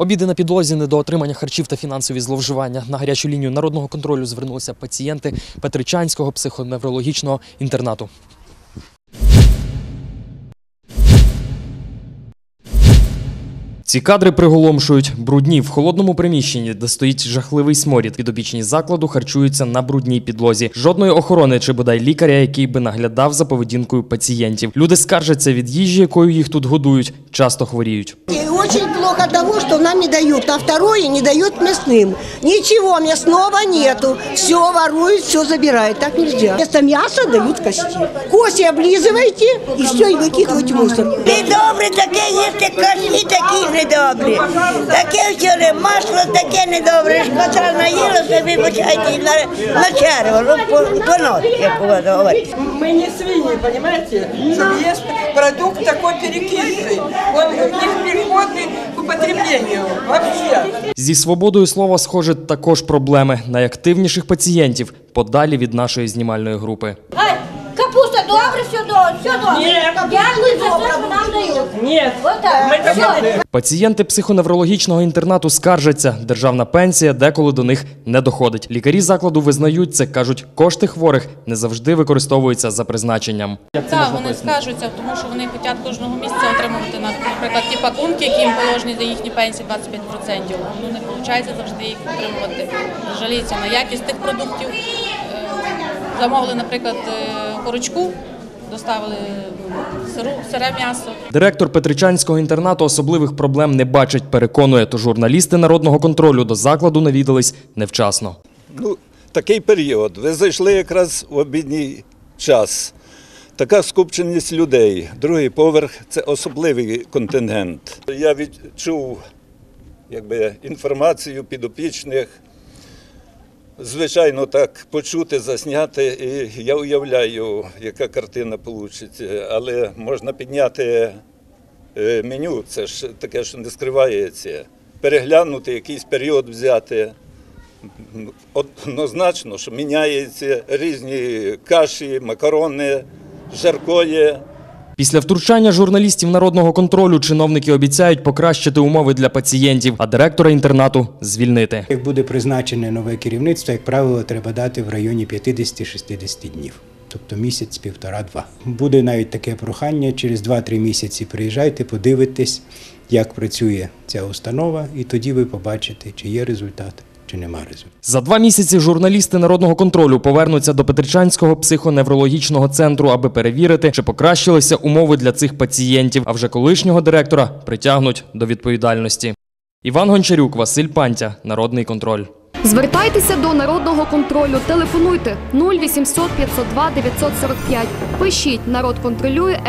Обіди на підлозі, недоотримання харчів та фінансові зловживання. На гарячу лінію народного контролю звернулися пацієнти Петричанського психоневрологічного інтернату. Ці кадри приголомшують брудні в холодному приміщенні, де стоїть жахливий сморід. Підопічні закладу харчуються на брудній підлозі. Жодної охорони чи бодай лікаря, який би наглядав за поведінкою пацієнтів. Люди скаржаться від їжі, якою їх тут годують, часто хворіють. И очень плохо того, что нам не дают, а второе не дают мясным. Ничего мясного нету. Все воруют, все забирают. Так нельзя. Вместо мяса дают кости. Кости облизывайте и все, и выкидывайте в мусор. Недобре таке їсти каші, такі недобрі. Таке вчора масло, таке недобре. Шкота наїла собі, почайте на, на черво, ну, по, по ночі, як у вас говорить. Мы не свиньи, понимаете? Чтобы есть продукт такой перекисший. Он непригодный к употреблению вообще. Зі свободою слова, схоже, також проблеми найактивніших пацієнтів подалі від нашої знімальної групи. Ай, капуста добре, все добре, все добре. Ні, що Нет. Вот так. Пацієнти психоневрологічного інтернату скаржаться, державна пенсія деколи до них не доходить. Лікарі закладу визнають це, кажуть, кошти хворих не завжди використовуються за призначенням. Так, вони скаржуються, тому що вони хочуть кожного місяця отримувати, наприклад, ті пакунки, які їм положені за їхні пенсії 25%. Ну не виходить завжди їх отримувати. Жаліться на якість тих продуктів. Е, Замовили, наприклад, е, корочку, доставили сиру, сире м'ясо. Директор Петричанського інтернату особливих проблем не бачить. Переконує, то журналісти народного контролю до закладу навідались невчасно. Ну, такий період. Ви зайшли якраз в обідній час. Така скупченість людей. Другий поверх це особливий контингент. Я відчув якби, інформацію підопічних. Звичайно, так почути, засняти, і я уявляю, яка картина вийде. Але можна підняти е, меню, це ж таке, що не скривається. Переглянути якийсь період взяти. Однозначно, що міняються різні каші, макарони, жаркоє. Після втручання журналістів народного контролю чиновники обіцяють покращити умови для пацієнтів, а директора інтернату звільнити. Як буде призначене нове керівництво, як правило, треба дати в районі 50-60 днів. Тобто місяць, півтора-два. Буде навіть таке прохання, через 2-3 місяці приїжджайте, подивитесь, як працює ця установа, і тоді ви побачите, чи є результат, чи нема результату. За два місяці журналісти народного контролю повернуться до Петричанського психоневрологічного центру, аби перевірити, чи покращилися умови для цих пацієнтів. А вже колишнього директора притягнуть до відповідальності. Іван Гончарюк, Василь Пантя, Народний контроль. Звертайтеся до народного контролю. Телефонуйте 0800 502 945. Пишіть народ контролює.